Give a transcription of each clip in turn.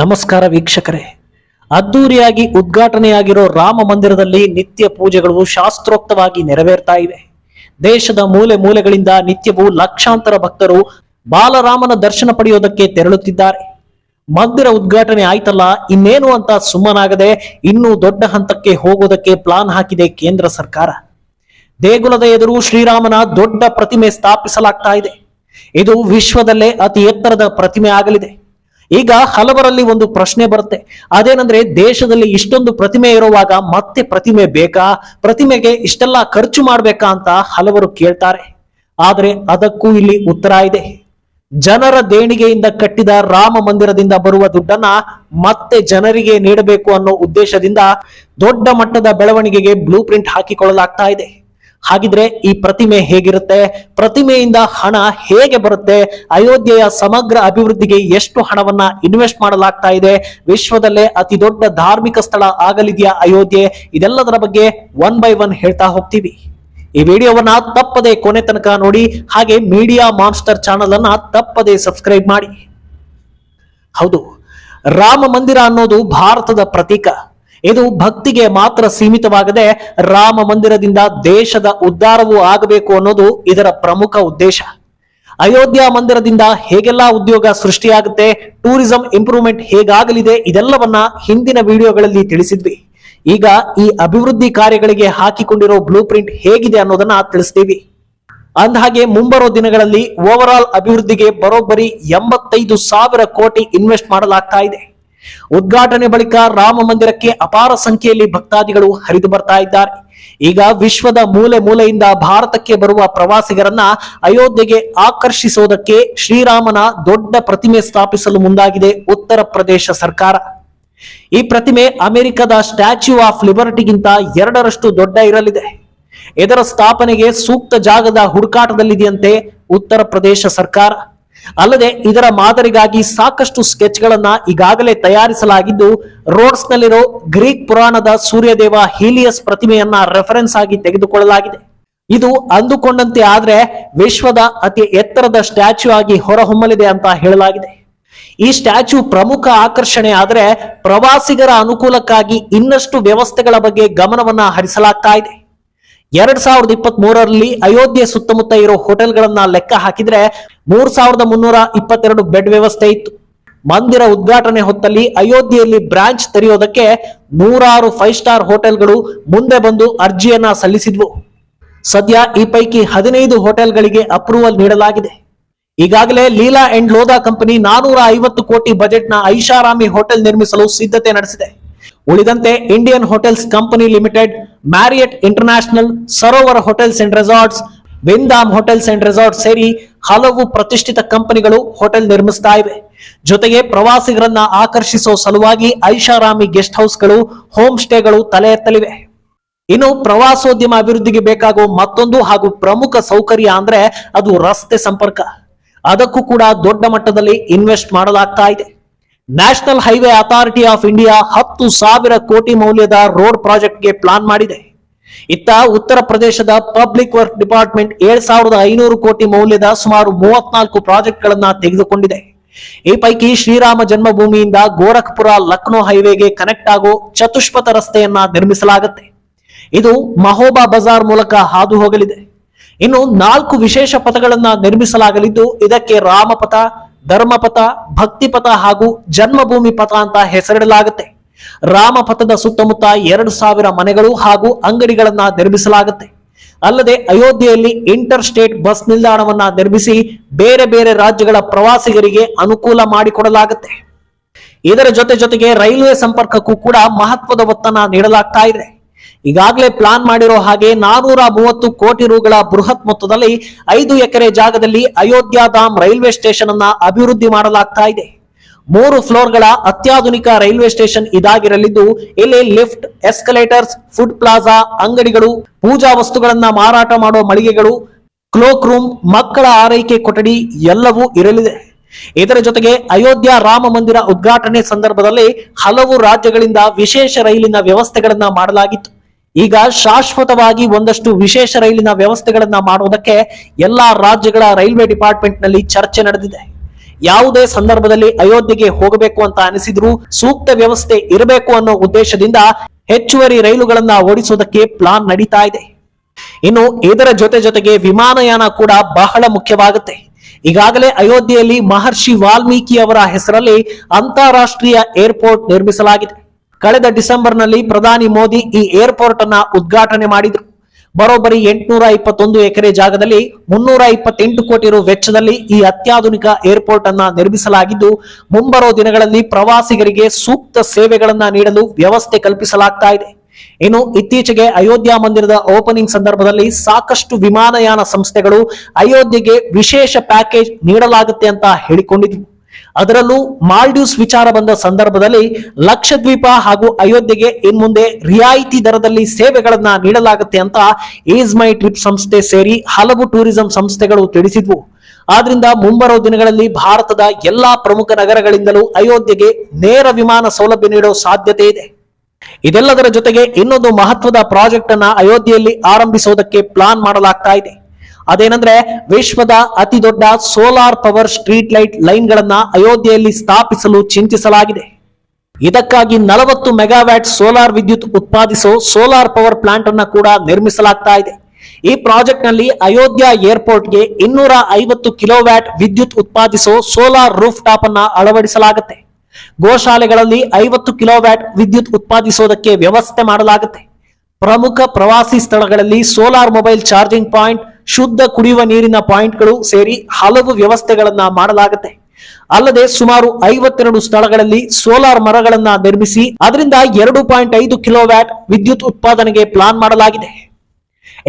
ನಮಸ್ಕಾರ ವೀಕ್ಷಕರೇ. ಅದ್ದೂರಿಯಾಗಿ ಉದ್ಘಾಟನೆಯಾಗಿರೋ ರಾಮ ಮಂದಿರದಲ್ಲಿ ನಿತ್ಯ ಪೂಜೆಗಳು ಶಾಸ್ತ್ರೋಕ್ತವಾಗಿ ನೆರವೇರ್ತಾ ಇವೆ. ದೇಶದ ಮೂಲೆ ಮೂಲೆಗಳಿಂದ ನಿತ್ಯವೂ ಲಕ್ಷಾಂತರ ಭಕ್ತರು ಬಾಲರಾಮನ ದರ್ಶನ ಪಡೆಯೋದಕ್ಕೆ ತೆರಳುತ್ತಿದ್ದಾರೆ. ಮಂದಿರ ಉದ್ಘಾಟನೆ ಆಯ್ತಲ್ಲ, ಇನ್ನೇನು ಅಂತ ಸುಮ್ಮನಾಗದೆ ಇನ್ನೂ ದೊಡ್ಡ ಹಂತಕ್ಕೆ ಹೋಗೋದಕ್ಕೆ ಪ್ಲಾನ್ ಹಾಕಿದೆ ಕೇಂದ್ರ ಸರ್ಕಾರ. ದೇಗುಲದ ಎದುರು ಶ್ರೀರಾಮನ ದೊಡ್ಡ ಪ್ರತಿಮೆ ಸ್ಥಾಪಿಸಲಾಗ್ತಾ ಇದೆ. ಇದು ವಿಶ್ವದಲ್ಲೇ ಅತಿ ಎತ್ತರದ ಪ್ರತಿಮೆ ಆಗಲಿದೆ. ಈಗ ಹಲವರಲ್ಲಿ ಒಂದು ಪ್ರಶ್ನೆ ಬರುತ್ತೆ. ಅದೇನಂದ್ರೆ ದೇಶದಲ್ಲಿ ಇಷ್ಟೊಂದು ಪ್ರತಿಮೆ ಇರುವಾಗ ಮತ್ತೆ ಪ್ರತಿಮೆ ಬೇಕಾ? ಪ್ರತಿಮೆಗೆ ಇಷ್ಟೆಲ್ಲ ಖರ್ಚು ಮಾಡ್ಬೇಕಾ ಅಂತ ಹಲವರು ಕೇಳ್ತಾರೆ. ಆದ್ರೆ ಅದಕ್ಕೂ ಇಲ್ಲಿ ಉತ್ತರ ಇದೆ. ಜನರ ದೇಣಿಗೆಯಿಂದ ಕಟ್ಟಿದ ರಾಮ ಮಂದಿರದಿಂದ ಬರುವ ದುಡ್ಡನ್ನ ಮತ್ತೆ ಜನರಿಗೆ ನೀಡಬೇಕು ಅನ್ನೋ ಉದ್ದೇಶದಿಂದ ದೊಡ್ಡ ಮಟ್ಟದ ಬೆಳವಣಿಗೆಗೆ ಬ್ಲೂ ಪ್ರಿಂಟ್ ಹಾಕಿಕೊಳ್ಳಲಾಗ್ತಾ ಇದೆ. ಹಾಗಿದ್ರೆ ಈ ಪ್ರತಿಮೆ ಹೇಗಿರುತ್ತೆ? ಪ್ರತಿಮೆಯಿಂದ ಹಣ ಹೇಗೆ ಬರುತ್ತೆ? ಅಯೋಧ್ಯೆಯ ಸಮಗ್ರ ಅಭಿವೃದ್ಧಿಗೆ ಎಷ್ಟು ಹಣವನ್ನ ಇನ್ವೆಸ್ಟ್ ಮಾಡಲಾಗ್ತಾ ಇದೆ? ವಿಶ್ವದಲ್ಲೇ ಅತಿ ದೊಡ್ಡ ಧಾರ್ಮಿಕ ಸ್ಥಳ ಆಗಲಿದೆಯಾ ಅಯೋಧ್ಯೆ? ಇದೆಲ್ಲದರ ಬಗ್ಗೆ ಒನ್ ಬೈ ಒನ್ ಹೇಳ್ತಾ ಹೋಗ್ತೀವಿ. ಈ ವಿಡಿಯೋವನ್ನ ತಪ್ಪದೆ ಕೊನೆ ತನಕ ನೋಡಿ, ಹಾಗೆ ಮೀಡಿಯಾ ಮಾನ್ಸ್ಟರ್ ಚಾನಲ್ ಅನ್ನ ತಪ್ಪದೆ ಸಬ್ಸ್ಕ್ರೈಬ್ ಮಾಡಿ. ಹೌದು, ರಾಮ ಮಂದಿರ ಅನ್ನೋದು ಭಾರತದ ಪ್ರತೀಕ. ಇದು ಭಕ್ತಿಗೆ ಮಾತ್ರ ಸೀಮಿತವಾಗದೆ ರಾಮ ಮಂದಿರದಿಂದ ದೇಶದ ಉದ್ಧಾರವೂ ಆಗಬೇಕು ಅನ್ನೋದು ಇದರ ಪ್ರಮುಖ ಉದ್ದೇಶ. ಅಯೋಧ್ಯ ಮಂದಿರದಿಂದ ಹೇಗೆಲ್ಲ ಉದ್ಯೋಗ ಸೃಷ್ಟಿಯಾಗುತ್ತೆ, ಟೂರಿಸಂ ಇಂಪ್ರೂವ್ಮೆಂಟ್ ಹೇಗಾಗಲಿದೆ, ಇದೆಲ್ಲವನ್ನ ಹಿಂದಿನ ವಿಡಿಯೋಗಳಲ್ಲಿ ತಿಳಿಸಿದ್ವಿ. ಈಗ ಈ ಅಭಿವೃದ್ಧಿ ಕಾರ್ಯಗಳಿಗೆ ಹಾಕಿಕೊಂಡಿರೋ ಬ್ಲೂ ಪ್ರಿಂಟ್ ಹೇಗಿದೆ ಅನ್ನೋದನ್ನ ತಿಳಿಸ್ತೀವಿ. ಅಂದಹಾಗೆ ಮುಂಬರೋ ದಿನಗಳಲ್ಲಿ ಓವರ್ ಅಭಿವೃದ್ಧಿಗೆ ಬರೋಬ್ಬರಿ ಎಂಬತ್ತೈದು ಸಾವಿರ ಕೋಟಿ ಇನ್ವೆಸ್ಟ್ ಮಾಡಲಾಗ್ತಾ ಇದೆ. ಉದ್ಘಾಟನೆ ಬಳಿಕ ರಾಮ ಮಂದಿರಕ್ಕೆ ಅಪಾರ ಸಂಖ್ಯೆಯಲ್ಲಿ ಭಕ್ತಾದಿಗಳು ಹರಿದು ಬರ್ತಾ ಇದ್ದಾರೆ. ಈಗ ವಿಶ್ವದ ಮೂಲೆ ಮೂಲೆಯಿಂದ ಭಾರತಕ್ಕೆ ಬರುವ ಪ್ರವಾಸಿಗರನ್ನ ಅಯೋಧ್ಯೆಗೆ ಆಕರ್ಷಿಸೋದಕ್ಕೆ ಶ್ರೀರಾಮನ ದೊಡ್ಡ ಪ್ರತಿಮೆ ಸ್ಥಾಪಿಸಲು ಮುಂದಾಗಿದೆ ಉತ್ತರ ಪ್ರದೇಶ ಸರ್ಕಾರ. ಈ ಪ್ರತಿಮೆ ಅಮೆರಿಕದ ಸ್ಟ್ಯಾಚ್ಯೂ ಆಫ್ ಲಿಬರ್ಟಿಗಿಂತ ಎರಡರಷ್ಟು ದೊಡ್ಡ ಇರಲಿದೆ. ಇದರ ಸ್ಥಾಪನೆಗೆ ಸೂಕ್ತ ಜಾಗದ ಹುಡುಕಾಟದಲ್ಲಿದೆಯಂತೆ ಉತ್ತರ ಪ್ರದೇಶ ಸರ್ಕಾರ. ಅಲ್ಲದೆ ಇದರ ಮಾದರಿಗಾಗಿ ಸಾಕಷ್ಟು ಸ್ಕೆಚ್ ಗಳನ್ನ ಈಗಾಗಲೇ ತಯಾರಿಸಲಾಗಿದ್ದು ರೋಡ್ಸ್ ನಲ್ಲಿರೋ ಗ್ರೀಕ್ ಪುರಾಣದ ಸೂರ್ಯದೇವ ಹೀಲಿಯಸ್ ಪ್ರತಿಮೆಯನ್ನ ರೆಫರೆನ್ಸ್ ಆಗಿ ತೆಗೆದುಕೊಳ್ಳಲಾಗಿದೆ. ಇದು ಅಂದುಕೊಂಡಂತೆ ಆದ್ರೆ ವಿಶ್ವದ ಅತಿ ಎತ್ತರದ ಸ್ಟ್ಯಾಚ್ಯೂ ಆಗಿ ಹೊರಹೊಮ್ಮಲಿದೆ ಅಂತ ಹೇಳಲಾಗಿದೆ. ಈ ಸ್ಟ್ಯಾಚ್ಯೂ ಪ್ರಮುಖ ಆಕರ್ಷಣೆ ಆದ್ರೆ ಪ್ರವಾಸಿಗರ ಅನುಕೂಲಕ್ಕಾಗಿ ಇನ್ನಷ್ಟು ವ್ಯವಸ್ಥೆಗಳ ಬಗ್ಗೆ ಗಮನವನ್ನ ಹರಿಸಲಾಗ್ತಾ ಇದೆ. ಎರಡ್ ಸಾವಿರದ ಇಪ್ಪತ್ತ್ ಮೂರರಲ್ಲಿ ಅಯೋಧ್ಯೆ ಸುತ್ತಮುತ್ತ ಇರೋ ಹೋಟೆಲ್ಗಳನ್ನ ಲೆಕ್ಕ ಹಾಕಿದ್ರೆ ಮೂರ್ ಸಾವಿರದ ಮುನ್ನೂರ ಇಪ್ಪತ್ತೆರಡು ಬೆಡ್ ವ್ಯವಸ್ಥೆ ಇತ್ತು. ಮಂದಿರ ಉದ್ಘಾಟನೆ ಹೊತ್ತಲ್ಲಿ ಅಯೋಧ್ಯೆಯಲ್ಲಿ ಬ್ರಾಂಚ್ ತೆರೆಯೋದಕ್ಕೆ ನೂರಾರು ಫೈವ್ ಸ್ಟಾರ್ ಹೋಟೆಲ್ಗಳು ಮುಂದೆ ಬಂದು ಅರ್ಜಿಯನ್ನ ಸಲ್ಲಿಸಿದ್ವು. ಸದ್ಯ ಈ ಪೈಕಿ ಹದಿನೈದು ಹೋಟೆಲ್ಗಳಿಗೆ ಅಪ್ರೂವಲ್ ನೀಡಲಾಗಿದೆ. ಈಗಾಗಲೇ ಲೀಲಾ ಅಂಡ್ ಲೋಧಾ ಕಂಪನಿ ನಾನೂರ ಐವತ್ತು ಕೋಟಿ ಬಜೆಟ್ನ ಐಷಾರಾಮಿ ಹೋಟೆಲ್ ನಿರ್ಮಿಸಲು ಸಿದ್ಧತೆ ನಡೆಸಿದೆ. ಉಳಿದಂತೆ Indian hotels company limited, Marriott International, Sarovar hotels and resorts, Wyndham hotels and resort ಸೇರಿ ಹಲವು ಪ್ರತಿಷ್ಠಿತ ಕಂಪನಿಗಳು ಹೋಟೆಲ್ ನಿರ್ಮಿಸ್ತಾ ಇವೆ. ಜೊತೆಗೆ ಪ್ರವಾಸಿಗರನ್ನ ಆಕರ್ಷಿಸೋ ಸಲುವಾಗಿ ಐಷಾರಾಮಿ ಗೆಸ್ಟ್ ಹೌಸ್ಗಳು, ಹೋಮ್ ಸ್ಟೇಗಳು ತಲೆ ಎತ್ತಲಿವೆ. ಇನ್ನು ಪ್ರವಾಸೋದ್ಯಮ ಅಭಿವೃದ್ಧಿಗೆ ಬೇಕಾಗುವ ಮತ್ತೊಂದು ಹಾಗೂ ಪ್ರಮುಖ ಸೌಕರ್ಯ ಅಂದ್ರೆ ಅದು ರಸ್ತೆ ಸಂಪರ್ಕ. ಅದಕ್ಕೂ ಕೂಡ ದೊಡ್ಡ ಮಟ್ಟದಲ್ಲಿ ಇನ್ವೆಸ್ಟ್ ಮಾಡಲಾಗ್ತಾ ಇದೆ. National highway authority of India ಹತ್ತು ಸಾವಿರ ಕೋಟಿ ಮೌಲ್ಯದ ರೋಡ್ ಪ್ರಾಜೆಕ್ಟ್ಗೆ ಪ್ಲಾನ್ ಮಾಡಿದೆ. ಇತ್ತ ಉತ್ತರ ಪ್ರದೇಶದ ಪಬ್ಲಿಕ್ ವರ್ಕ್ ಡಿಪಾರ್ಟ್ಮೆಂಟ್ ಏಳ್ ಸಾವಿರದ ಐನೂರು ಕೋಟಿ ಮೌಲ್ಯದ ಸುಮಾರು ಮೂವತ್ನಾಲ್ಕು ಪ್ರಾಜೆಕ್ಟ್ಗಳನ್ನ ತೆಗೆದುಕೊಂಡಿದೆ. ಈ ಪೈಕಿ ಶ್ರೀರಾಮ ಜನ್ಮಭೂಮಿಯಿಂದ ಗೋರಖ್ಪುರ ಲಕ್ನೋ ಹೈವೇಗೆ ಕನೆಕ್ಟ್ ಆಗೋ ಚತುಷ್ಪಥ ರಸ್ತೆಯನ್ನ ನಿರ್ಮಿಸಲಾಗುತ್ತೆ. ಇದು ಮಹೋಬಾ ಬಜಾರ್ ಮೂಲಕ ಹಾದು ಹೋಗಲಿದೆ. ಇನ್ನು ನಾಲ್ಕು ವಿಶೇಷ ಪಥಗಳನ್ನ ನಿರ್ಮಿಸಲಾಗಲಿದ್ದು ಇದಕ್ಕೆ ರಾಮಪಥ ಧರ್ಮಪಥ, ಭಕ್ತಿಪಥ ಹಾಗೂ ಜನ್ಮಭೂಮಿ ಪಥ ಅಂತ ಹೆಸರಿಡಲಾಗುತ್ತೆ. ರಾಮಪಥದ ಸುತ್ತಮುತ್ತ ಎರಡು ಸಾವಿರ ಮನೆಗಳು ಹಾಗೂ ಅಂಗಡಿಗಳನ್ನ ನಿರ್ಮಿಸಲಾಗುತ್ತೆ. ಅಲ್ಲದೆ ಅಯೋಧ್ಯೆಯಲ್ಲಿ ಇಂಟರ್ ಸ್ಟೇಟ್ ಬಸ್ ನಿಲ್ದಾಣವನ್ನ ನಿರ್ಮಿಸಿ ಬೇರೆ ಬೇರೆ ರಾಜ್ಯಗಳ ಪ್ರವಾಸಿಗರಿಗೆ ಅನುಕೂಲ ಮಾಡಿಕೊಡಲಾಗುತ್ತೆ. ಇದರ ಜೊತೆ ಜೊತೆಗೆ ರೈಲ್ವೆ ಸಂಪರ್ಕಕ್ಕೂ ಕೂಡ ಮಹತ್ವದ ಒತ್ತನ್ನ ನೀಡಲಾಗ್ತಾ ಇದೆ. ಈಗಾಗಲೇ ಪ್ಲಾನ್ ಮಾಡಿರೋ ಹಾಗೆ ನಾನೂರ ಮೂವತ್ತು ಕೋಟಿ ರುಗಳ ಬೃಹತ್ ಮೊತ್ತದಲ್ಲಿ ಐದು ಎಕರೆ ಜಾಗದಲ್ಲಿ ಅಯೋಧ್ಯ ಧಾಮ್ ರೈಲ್ವೆ ಸ್ಟೇಷನ್ ಅನ್ನ ಅಭಿವೃದ್ಧಿ ಮಾಡಲಾಗ್ತಾ ಇದೆ. ಮೂರು ಫ್ಲೋರ್ಗಳ ಅತ್ಯಾಧುನಿಕ ರೈಲ್ವೆ ಸ್ಟೇಷನ್ ಇದಾಗಿರಲಿದ್ದು, ಇಲ್ಲಿ ಲಿಫ್ಟ್, ಎಸ್ಕಲೇಟರ್ಸ್, ಫುಡ್ ಪ್ಲಾಜಾ, ಅಂಗಡಿಗಳು, ಪೂಜಾ ವಸ್ತುಗಳನ್ನ ಮಾರಾಟ ಮಾಡುವ ಮಳಿಗೆಗಳು, ಕ್ಲೋಕ್ ರೂಮ್, ಮಕ್ಕಳ ಆರೈಕೆ ಕೊಠಡಿ ಎಲ್ಲವೂ ಇರಲಿದೆ. ಇದರ ಜೊತೆಗೆ ಅಯೋಧ್ಯ ರಾಮ ಮಂದಿರ ಉದ್ಘಾಟನೆ ಸಂದರ್ಭದಲ್ಲಿ ಹಲವು ರಾಜ್ಯಗಳಿಂದ ವಿಶೇಷ ರೈಲಿನ ವ್ಯವಸ್ಥೆಗಳನ್ನ ಮಾಡಲಾಗಿತ್ತು. ಈಗ ಶಾಶ್ವತವಾಗಿ ಒಂದಷ್ಟು ವಿಶೇಷ ರೈಲಿನ ವ್ಯವಸ್ಥೆಗಳನ್ನ ಮಾಡುವುದಕ್ಕೆ ಎಲ್ಲಾ ರಾಜ್ಯಗಳ ರೈಲ್ವೆ ಡಿಪಾರ್ಟ್ಮೆಂಟ್ನಲ್ಲಿ ಚರ್ಚೆ ನಡೆದಿದೆ. ಯಾವುದೇ ಸಂದರ್ಭದಲ್ಲಿ ಅಯೋಧ್ಯೆಗೆ ಹೋಗಬೇಕು ಅಂತ ಅನಿಸಿದ್ರು ಸೂಕ್ತ ವ್ಯವಸ್ಥೆ ಇರಬೇಕು ಅನ್ನೋ ಉದ್ದೇಶದಿಂದ ಹೆಚ್ಚುವರಿ ರೈಲುಗಳನ್ನ ಓಡಿಸೋದಕ್ಕೆ ಪ್ಲಾನ್ ನಡೀತಾ ಇದೆ. ಇನ್ನು ಇದರ ಜೊತೆ ಜೊತೆಗೆ ವಿಮಾನಯಾನ ಕೂಡ ಬಹಳ ಮುಖ್ಯವಾಗುತ್ತೆ. ಈಗಾಗಲೇ ಅಯೋಧ್ಯೆಯಲ್ಲಿ ಮಹರ್ಷಿ ವಾಲ್ಮೀಕಿ ಅವರ ಹೆಸರಲ್ಲಿ ಅಂತಾರಾಷ್ಟ್ರೀಯ ಏರ್ಪೋರ್ಟ್ ನಿರ್ಮಿಸಲಾಗಿದೆ. ಕಳೆದ ಡಿಸೆಂಬರ್ನಲ್ಲಿ ಪ್ರಧಾನಿ ಮೋದಿ ಈ ಏರ್ಪೋರ್ಟ್ ಅನ್ನ ಉದ್ಘಾಟನೆ ಮಾಡಿದ್ರು. ಬರೋಬ್ಬರಿ ಎಂಟುನೂರ ಇಪ್ಪತ್ತೊಂದು ಎಕರೆ ಜಾಗದಲ್ಲಿ ಮುನ್ನೂರ ಇಪ್ಪತ್ತೆಂಟು ಕೋಟಿ ರು ವೆಚ್ಚದಲ್ಲಿ ಈ ಅತ್ಯಾಧುನಿಕ ಏರ್ಪೋರ್ಟ್ ಅನ್ನ ನಿರ್ಮಿಸಲಾಗಿದ್ದು, ಮುಂಬರೋ ದಿನಗಳಲ್ಲಿ ಪ್ರವಾಸಿಗರಿಗೆ ಸೂಕ್ತ ಸೇವೆಗಳನ್ನ ನೀಡಲು ವ್ಯವಸ್ಥೆ ಕಲ್ಪಿಸಲಾಗ್ತಾ ಇದೆ. ಇನ್ನು ಇತ್ತೀಚೆಗೆ ಅಯೋಧ್ಯ ಮಂದಿರದ ಓಪನಿಂಗ್ ಸಂದರ್ಭದಲ್ಲಿ ಸಾಕಷ್ಟು ವಿಮಾನಯಾನ ಸಂಸ್ಥೆಗಳು ಅಯೋಧ್ಯೆಗೆ ವಿಶೇಷ ಪ್ಯಾಕೇಜ್ ನೀಡಲಾಗುತ್ತೆ ಅಂತ ಹೇಳಿಕೊಂಡಿದ್ವು. ಅದರಲ್ಲೂ ಮಾಲ್ಡೀವ್ಸ್ ವಿಚಾರ ಬಂದ ಸಂದರ್ಭದಲ್ಲಿ ಲಕ್ಷದ್ವೀಪ ಹಾಗೂ ಅಯೋಧ್ಯೆಗೆ ಇನ್ಮುಂದೆ ರಿಯಾಯಿತಿ ದರದಲ್ಲಿ ಸೇವೆಗಳನ್ನ ನೀಡಲಾಗುತ್ತೆ ಅಂತ ಈಸ್ ಮೈ ಟ್ರಿಪ್ ಸಂಸ್ಥೆ ಸೇರಿ ಹಲವು ಟೂರಿಸಂ ಸಂಸ್ಥೆಗಳು ತಿಳಿಸಿದ್ವು. ಆದ್ರಿಂದ ಮುಂಬರುವ ದಿನಗಳಲ್ಲಿ ಭಾರತದ ಎಲ್ಲಾ ಪ್ರಮುಖ ನಗರಗಳಿಂದಲೂ ಅಯೋಧ್ಯೆಗೆ ನೇರ ವಿಮಾನ ಸೌಲಭ್ಯ ನೀಡೋ ಸಾಧ್ಯತೆ ಇದೆ. ಇದೆಲ್ಲದರ ಜೊತೆಗೆ ಇನ್ನೊಂದು ಮಹತ್ವದ ಪ್ರಾಜೆಕ್ಟ್ ಅನ್ನ ಅಯೋಧ್ಯೆಯಲ್ಲಿ ಆರಂಭಿಸೋದಕ್ಕೆ ಪ್ಲಾನ್ ಮಾಡಲಾಗ್ತಾ ಇದೆ. ಅದೇನಂದ್ರೆ ವಿಶ್ವದ ಅತಿ ದೊಡ್ಡ solar power street light line ಗಳನ್ನ ಅಯೋಧ್ಯೆಯಲ್ಲಿ ಸ್ಥಾಪಿಸಲು ಚಿಂತಿಸಲಾಗಿದೆ. ಇದಕ್ಕಾಗಿ ನಲವತ್ತು ಮೆಗಾವ್ಯಾಟ್ ಸೋಲಾರ್ ವಿದ್ಯುತ್ ಉತ್ಪಾದಿಸೋ ಸೋಲಾರ್ ಪವರ್ ಪ್ಲಾಂಟ್ ಅನ್ನ ಕೂಡ ನಿರ್ಮಿಸಲಾಗ್ತಾ ಇದೆ. ಈ ಪ್ರಾಜೆಕ್ಟ್ನಲ್ಲಿ ಅಯೋಧ್ಯ ಏರ್ಪೋರ್ಟ್ಗೆ ಇನ್ನೂರ ಐವತ್ತು ಕಿಲೋವ್ಯಾಟ್ ವಿದ್ಯುತ್ ಉತ್ಪಾದಿಸೋ ಸೋಲಾರ್ ರೂಫ್ ಟಾಪ್ ಅನ್ನ ಅಳವಡಿಸಲಾಗುತ್ತೆ. ಗೋಶಾಲೆಗಳಲ್ಲಿ ಐವತ್ತು ಕಿಲೋವ್ಯಾಟ್ ವಿದ್ಯುತ್ ಉತ್ಪಾದಿಸೋದಕ್ಕೆ ವ್ಯವಸ್ಥೆ ಮಾಡಲಾಗುತ್ತೆ. ಪ್ರಮುಖ ಪ್ರವಾಸಿ ಸ್ಥಳಗಳಲ್ಲಿ ಸೋಲಾರ್ ಮೊಬೈಲ್ ಚಾರ್ಜಿಂಗ್ ಪಾಯಿಂಟ್ ಶುದ್ಧ ಕುಡಿಯುವ ನೀರಿನ ಪಾಯಿಂಟ್ಗಳು ಸೇರಿ ಹಲವು ವ್ಯವಸ್ಥೆಗಳನ್ನ ಮಾಡಲಾಗುತ್ತೆ. ಅಲ್ಲದೆ ಸುಮಾರು ಐವತ್ತೆರಡು ಸ್ಥಳಗಳಲ್ಲಿ ಸೋಲಾರ್ ಮರಗಳನ್ನ ನಿರ್ಮಿಸಿ ಅದರಿಂದ ಎರಡು ಪಾಯಿಂಟ್ ಐದು ಕಿಲೋವ್ಯಾಟ್ ವಿದ್ಯುತ್ ಉತ್ಪಾದನೆಗೆ ಪ್ಲಾನ್ ಮಾಡಲಾಗಿದೆ.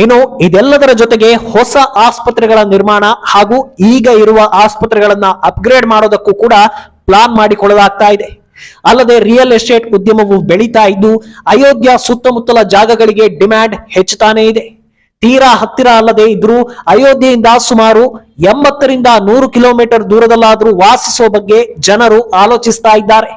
ಇನ್ನು ಇದೆಲ್ಲದರ ಜೊತೆಗೆ ಹೊಸ ಆಸ್ಪತ್ರೆಗಳ ನಿರ್ಮಾಣ ಹಾಗೂ ಈಗ ಇರುವ ಆಸ್ಪತ್ರೆಗಳನ್ನ ಅಪ್ಗ್ರೇಡ್ ಮಾಡೋದಕ್ಕೂ ಕೂಡ ಪ್ಲಾನ್ ಮಾಡಿಕೊಳ್ಳಲಾಗ್ತಾ ಇದೆ. ಅಲ್ಲದೆ ರಿಯಲ್ ಎಸ್ಟೇಟ್ ಉದ್ಯಮವು ಬೆಳೀತಾ ಇದ್ದು ಅಯೋಧ್ಯ ಸುತ್ತಮುತ್ತಲ ಜಾಗಗಳಿಗೆ ಡಿಮ್ಯಾಂಡ್ ಹೆಚ್ಚುತ್ತಾನೇ ಇದೆ. ತೀರಾ ಹತ್ತಿರ ಅಲ್ಲದೆ ಇದ್ರೂ ಅಯೋಧ್ಯೆಯಿಂದ ಸುಮಾರು ಎಂಬತ್ತರಿಂದ ನೂರು ಕಿಲೋಮೀಟರ್ ದೂರದಲ್ಲಾದರೂ ವಾಸಿಸುವ ಬಗ್ಗೆ ಜನರು ಆಲೋಚಿಸ್ತಾ ಇದ್ದಾರೆ.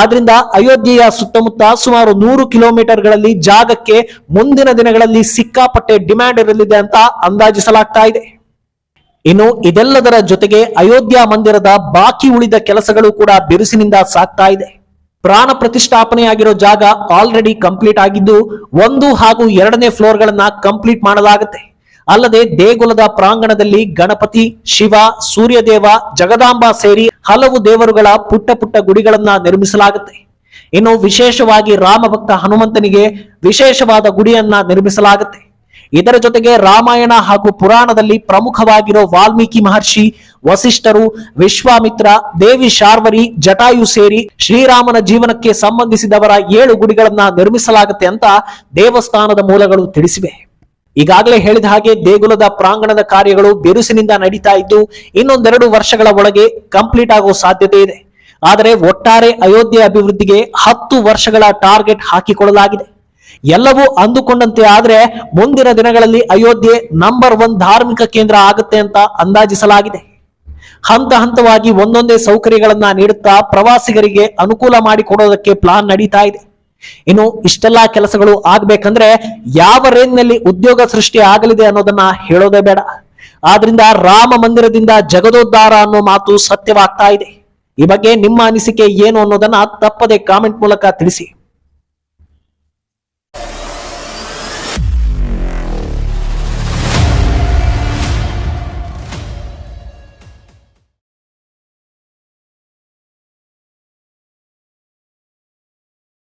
ಆದ್ರಿಂದ ಅಯೋಧ್ಯೆಯ ಸುತ್ತಮುತ್ತ ಸುಮಾರು ನೂರು ಕಿಲೋಮೀಟರ್ಗಳಲ್ಲಿ ಜಾಗಕ್ಕೆ ಮುಂದಿನ ದಿನಗಳಲ್ಲಿ ಸಿಕ್ಕಾಪಟ್ಟೆ ಡಿಮ್ಯಾಂಡ್ ಇರಲಿದೆ ಅಂತ ಅಂದಾಜಿಸಲಾಗ್ತಾ ಇದೆ. ಇನ್ನು ಇದೆಲ್ಲದರ ಜೊತೆಗೆ ಅಯೋಧ್ಯ ಮಂದಿರದ ಬಾಕಿ ಉಳಿದ ಕೆಲಸಗಳು ಕೂಡ ಬಿರುಸಿನಿಂದ ಸಾಗ್ತಾ ಇದೆ. ಪ್ರಾಣ ಪ್ರತಿಷ್ಠಾಪನೆಯಾಗಿರೋ ಜಾಗ ಆಲ್ರೆಡಿ ಕಂಪ್ಲೀಟ್ ಆಗಿದ್ದು ಒಂದು ಹಾಗೂ ಎರಡನೇ ಫ್ಲೋರ್ ಗಳನ್ನ ಕಂಪ್ಲೀಟ್ ಮಾಡಲಾಗುತ್ತೆ. ಅಲ್ಲದೆ ದೇಗುಲದ ಪ್ರಾಂಗಣದಲ್ಲಿ ಗಣಪತಿ, ಶಿವ, ಸೂರ್ಯದೇವ, ಜಗದಾಂಬ ಸೇರಿ ಹಲವು ದೇವರುಗಳ ಪುಟ್ಟ ಪುಟ್ಟ ಗುಡಿಗಳನ್ನ ನಿರ್ಮಿಸಲಾಗುತ್ತೆ. ಇನ್ನು ವಿಶೇಷವಾಗಿ ರಾಮಭಕ್ತ ಹನುಮಂತನಿಗೆ ವಿಶೇಷವಾದ ಗುಡಿಯನ್ನ ನಿರ್ಮಿಸಲಾಗುತ್ತೆ. ಇದರ ಜೊತೆಗೆ ರಾಮಾಯಣ ಹಾಗೂ ಪುರಾಣದಲ್ಲಿ ಪ್ರಮುಖವಾಗಿರೋ ವಾಲ್ಮೀಕಿ ಮಹರ್ಷಿ, ವಸಿಷ್ಠರು, ವಿಶ್ವಾಮಿತ್ರ, ದೇವಿ ಶಾರ್ವರಿ, ಜಟಾಯು ಸೇರಿ ಶ್ರೀರಾಮನ ಜೀವನಕ್ಕೆ ಸಂಬಂಧಿಸಿದವರ ಏಳು ಗುಡಿಗಳನ್ನ ನಿರ್ಮಿಸಲಾಗುತ್ತೆ ಅಂತ ದೇವಸ್ಥಾನದ ಮೂಲಗಳು ತಿಳಿಸಿವೆ. ಈಗಾಗಲೇ ಹೇಳಿದ ಹಾಗೆ ದೇಗುಲದ ಪ್ರಾಂಗಣದ ಕಾರ್ಯಗಳು ಬಿರುಸಿನಿಂದ ನಡೀತಾ ಇದ್ದು, ಇನ್ನೊಂದೆರಡು ವರ್ಷಗಳ ಒಳಗೆ ಕಂಪ್ಲೀಟ್ ಆಗೋ ಸಾಧ್ಯತೆ ಇದೆ. ಆದರೆ ಒಟ್ಟಾರೆ ಅಯೋಧ್ಯೆ ಅಭಿವೃದ್ಧಿಗೆ ಹತ್ತು ವರ್ಷಗಳ ಟಾರ್ಗೆಟ್ ಹಾಕಿಕೊಳ್ಳಲಾಗಿದೆ. ಎಲ್ಲವೂ ಅಂದುಕೊಂಡಂತೆ ಆದ್ರೆ ಮುಂದಿನ ದಿನಗಳಲ್ಲಿ ಅಯೋಧ್ಯೆ ನಂಬರ್ ಒನ್ ಧಾರ್ಮಿಕ ಕೇಂದ್ರ ಆಗುತ್ತೆ ಅಂತ ಅಂದಾಜಿಸಲಾಗಿದೆ. ಹಂತ ಹಂತವಾಗಿ ಒಂದೊಂದೇ ಸೌಕರ್ಯಗಳನ್ನ ನೀಡುತ್ತಾ ಪ್ರವಾಸಿಗರಿಗೆ ಅನುಕೂಲ ಮಾಡಿಕೊಡೋದಕ್ಕೆ ಪ್ಲಾನ್ ನಡೀತಾ ಇದೆ. ಇನ್ನು ಇಷ್ಟೆಲ್ಲಾ ಕೆಲಸಗಳು ಆಗ್ಬೇಕಂದ್ರೆ ಯಾವ ರೇಂಜ್ನಲ್ಲಿ ಉದ್ಯೋಗ ಸೃಷ್ಟಿ ಆಗಲಿದೆ ಅನ್ನೋದನ್ನ ಹೇಳೋದೇ ಬೇಡ. ಆದ್ರಿಂದ ರಾಮ ಮಂದಿರದಿಂದ ಜಗದೋದ್ಧಾರ ಅನ್ನೋ ಮಾತು ಸತ್ಯವಾಗ್ತಾ ಇದೆ. ಈ ಬಗ್ಗೆ ನಿಮ್ಮ ಅನಿಸಿಕೆ ಏನು ಅನ್ನೋದನ್ನ ತಪ್ಪದೆ ಕಾಮೆಂಟ್ ಮೂಲಕ ತಿಳಿಸಿ.